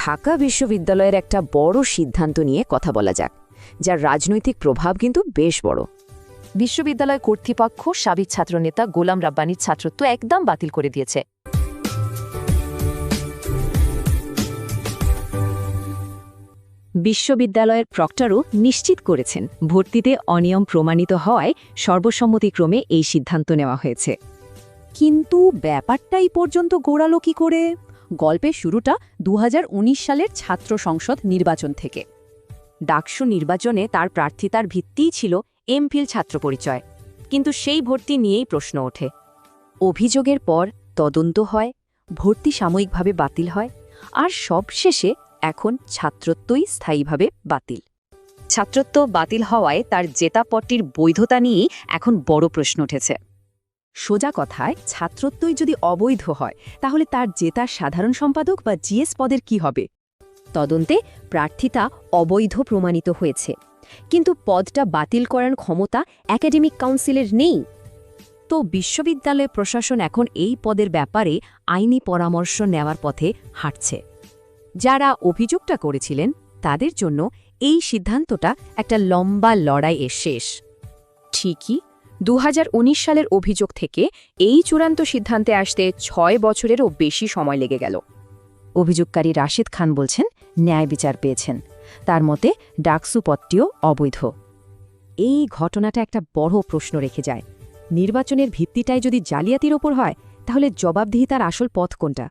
ঢাকা বিশ্ববিদ্যালয়ের একটা বড় সিদ্ধান্ত নিয়ে কথা বলা যাক, যার রাজনৈতিক প্রভাব কিন্তু বেশ বড়। বিশ্ববিদ্যালয় কর্তৃপক্ষ সাবেক ছাত্রনেতা গোলাম রাব্বানির ছাত্রত্ব একদম বাতিল করে দিয়েছে। বিশ্ববিদ্যালয়ের প্রক্টরও নিশ্চিত করেছেন, ভর্তিতে অনিয়ম প্রমাণিত হওয়ায় সর্বসম্মতিক্রমে এই সিদ্ধান্ত নেওয়া হয়েছে। কিন্তু ব্যাপারটাই পর্যন্ত গোড়ালো কি করে? গল্পের শুরুটা দু হাজার উনিশ সালের ছাত্র সংসদ নির্বাচন থেকে। ডাকসু নির্বাচনে তার প্রার্থিতার ভিত্তিই ছিল এমফিল ছাত্র পরিচয়, কিন্তু সেই ভর্তি নিয়েই প্রশ্ন ওঠে। অভিযোগের পর তদন্ত হয়, ভর্তি সাময়িকভাবে বাতিল হয়, আর সবশেষে এখন ছাত্রত্বই স্থায়ীভাবে বাতিল। ছাত্রত্ব বাতিল হওয়ায় তার জেতাপট্টির বৈধতা নিয়েই এখন বড় প্রশ্ন উঠেছে। সোজা কথায়, ছাত্রত্বই যদি অবৈধ হয়, তাহলে তার জেতার সাধারণ সম্পাদক বা জিএস পদের কি হবে? তদন্তে প্রার্থিতা অবৈধ প্রমাণিত হয়েছে। কিন্তু পদটা বাতিল করার ক্ষমতা একাডেমিক কাউন্সিলের নেই। তো বিশ্ববিদ্যালয় প্রশাসন এখন এই পদের ব্যাপারে আইনি পরামর্শ নেওয়ার পথে হাঁটছে। যারা অভিযোগটা করেছিলেন, তাদের জন্য এই সিদ্ধান্তটা একটা লম্বা লড়াইয়ের শেষ। ঠিকই দু হাজার উনিশ সালের অভিযোগ থেকে এই চূড়ান্ত সিদ্ধান্তে আসতে ছয় বছরেরও বেশি সময় লেগে গেল। অভিযোগকারী রাশিদ খান বলছেন, ন্যায় বিচার পেয়েছেন। তার মতে, ডাকসু পদটিও অবৈধ। এই ঘটনাটা একটা বড় প্রশ্ন রেখে যায়। নির্বাচনের ভিত্তিটাই যদি জালিয়াতির ওপর হয়, তাহলে জবাবদিহিতার আসল পথ কোনটা?